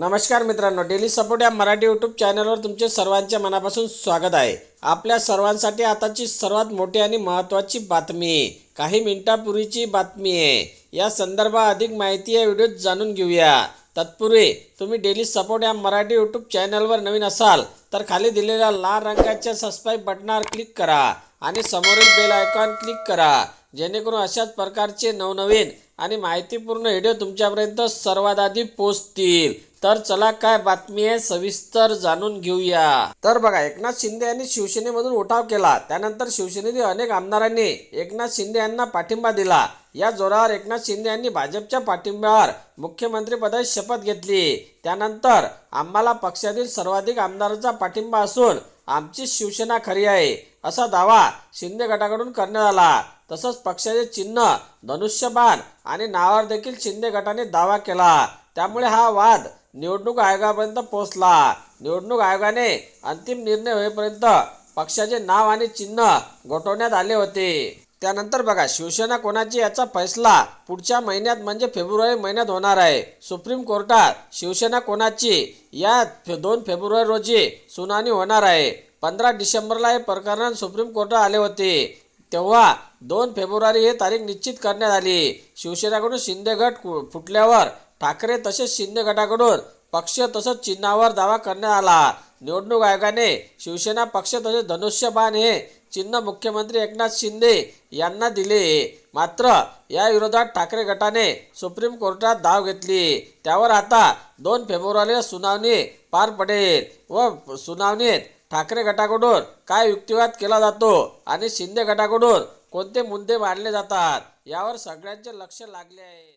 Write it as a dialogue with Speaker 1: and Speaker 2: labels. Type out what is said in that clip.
Speaker 1: नमस्कार मित्रांनो daily support या मराठी यूट्यूब चॅनलवर तुमचे सर्वांच्या मनापासून स्वागत आहे. आपल्या सर्वांसाठी आताची सर्वात मोठी आणि महत्त्वाची बातमी काही मिनिटापूर्वीची बातमी आहे. या संदर्भात अधिक माहिती या व्हिडिओत जाणून घेऊया. तत्पूर्वी तुम्ही डेली सपोर्ट या मराठी यूट्यूब चॅनलवर नवीन असाल तर खाली दिलेल्या लाल रंगाच्या सबस्क्राईब बटनावर क्लिक करा आणि समोरील बेल आयकॉन क्लिक करा. जेणेकरून अशाच प्रकारचे नवनवीन आणि माहितीपूर्ण व्हिडिओ तुमच्यापर्यंत सर्वात आधी पोहोचतील. तर चला काय बातमी आहे सविस्तर जाणून घेऊया. तर बघा एकनाथ शिंदे यांनी शिवसेनेमधून उठाव केला. त्यानंतर शिवसेनेतील अनेक आमदारांनी एकनाथ शिंदे यांना पाठिंबा दिला. या जोरावर एकनाथ शिंदे यांनी भाजपच्या पाठिंब्यावर मुख्यमंत्रीपदाची शपथ घेतली. त्यानंतर आम्हाला पक्षातील सर्वाधिक आमदारांचा पाठिंबा असून आमची शिवसेना खरी आहे असा दावा शिंदे गटाकडून करण्यात आला. तसंच पक्षाचे चिन्ह धनुष्यबाण आणि नावावर देखील शिंदे गटाने दावा केला. त्यामुळे हा वाद निवडणूक आयोगापर्यंत पोहोचला. निवडणूक आयोगाने अंतिम निर्णय होईपर्यंत पक्षाचे नाव आणि चिन्ह गोठवण्यात आले होते. त्यानंतर बघा शिवसेना कोणाची याचा फैसला पुढच्या महिन्यात म्हणजे फेब्रुवारी महिन्यात होणार आहे. सुप्रीम कोर्टात शिवसेना कोणाची या फे- दोन फेब्रुवारी रोजी सुनावणी होणार आहे. पंधरा डिसेंबरला हे प्रकरण सुप्रीम कोर्टात आले होते. तेव्हा दोन फेब्रुवारी ही तारीख निश्चित करण्यात आली. शिवसेनेकडून शिंदे गट फुटल्यावर ठाकरे तसेच शिंदे गटाकडून पक्ष तसंच चिन्हावर दावा करण्यात आला. निवडणूक आयोगाने शिवसेना पक्ष तसेच धनुष्यबाण हे चिन्ह मुख्यमंत्री एकनाथ शिंदे यांना दिले. मात्र या विरोधात ठाकरे गटाने सुप्रीम कोर्टात धाव घेतली. त्यावर आता दोन फेब्रुवारीला सुनावणी पार पडेल व सुनावणीत ठाकरे गटाकडून काय युक्तिवाद केला जातो आणि शिंदे गटाकडून कोणते मुद्दे मांडले जातात यावर सगळ्यांचे लक्ष लागले आहे.